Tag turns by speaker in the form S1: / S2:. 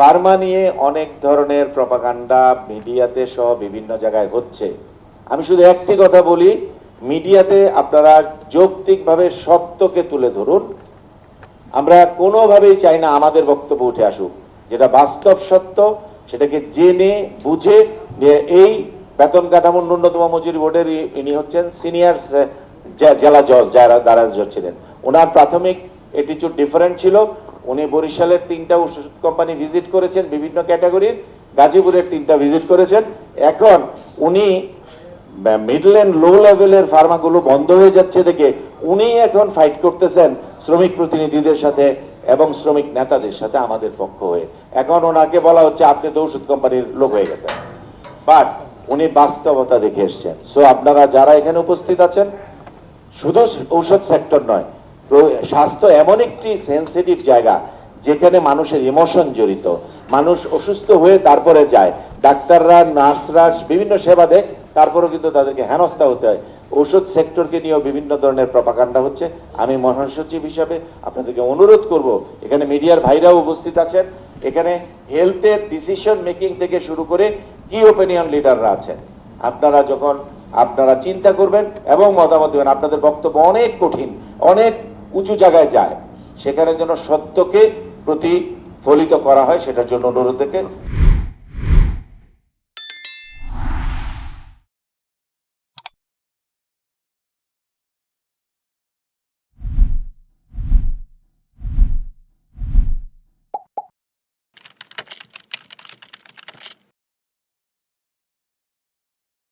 S1: Pharma নিয়ে অনেক ধরনের প্রপাগান্ডা মিডিয়াতে সহ বিভিন্ন জায়গায় হচ্ছে। আমি শুধু একটি কথা বলি, মিডিয়াতে আপনারা যৌক্তিকভাবে সত্যকে তুলে ধরুন। আমরা কোনোভাবেই চাই না আমাদের বক্তব্য উঠে আসুক। যেটা বাস্তব সত্য, সেটাকে জেনে বুঝে যে এই বেতন কাঠামোর ন্যূনতম মজুরি বোর্ডের ইনি হচ্ছেন সিনিয়র জেলা জজ যারা দ্বারা জজ ছিলেন। ওনার প্রাথমিক এটিচুড ডিফারেন্ট ছিল। উনি বরিশালের তিনটা ওষুধ কোম্পানি ভিজিট করেছেন, বিভিন্ন ক্যাটাগরির গাজীপুরের তিনটা ভিজিট করেছেন। এখন উনি মিডল এন্ড লো লেভেলের ফার্মাগুলো বন্ধ হয়ে যাচ্ছে দেখে উনি এখন ফাইট করতেছেন শ্রমিক প্রতিনিধিদের সাথে এবং শ্রমিক নেতাদের সাথে আমাদের পক্ষ হয়ে। এখন ওনাকে বলা হচ্ছে, আপনি তো ওষুধ কোম্পানির লোক হয়ে গেছেন। বাট উনি বাস্তবতা দেখে এসছেন। সো আপনারা যারা এখানে উপস্থিত আছেন, শুধু ঔষধ সেক্টর নয় স্বাস্থ্য এমন একটি সেন্সিটিভ জায়গা যেখানে মানুষের ইমোশন জড়িত। মানুষ অসুস্থ হয়ে তারপরে যায়। ডাক্তাররা, নার্সরা বিভিন্ন সেবা দেয়, তারপরেও কিন্তু তাদেরকে হেনস্থা হতে হয়। ওষুধ সেক্টরকে নিয়েও বিভিন্ন ধরনের প্রপাকাণ্ডা হচ্ছে। আমি মহাসচিব হিসাবে আপনাদেরকে অনুরোধ করব, এখানে মিডিয়ার ভাইরাও উপস্থিত আছেন। এখানে হেলথের ডিসিশন মেকিং থেকে শুরু করে কি ওপিনিয়ন লিডাররা আছেন? আপনারা যখন, আপনারা চিন্তা করবেন এবং মতামত দেবেন। আপনাদের বক্তব্য অনেক কঠিন, অনেক উঁচু জায়গায় যায় সেখানে যেন সত্যকে প্রতিফলিত করা হয় সেটার জন্য অনুরোধ থেকে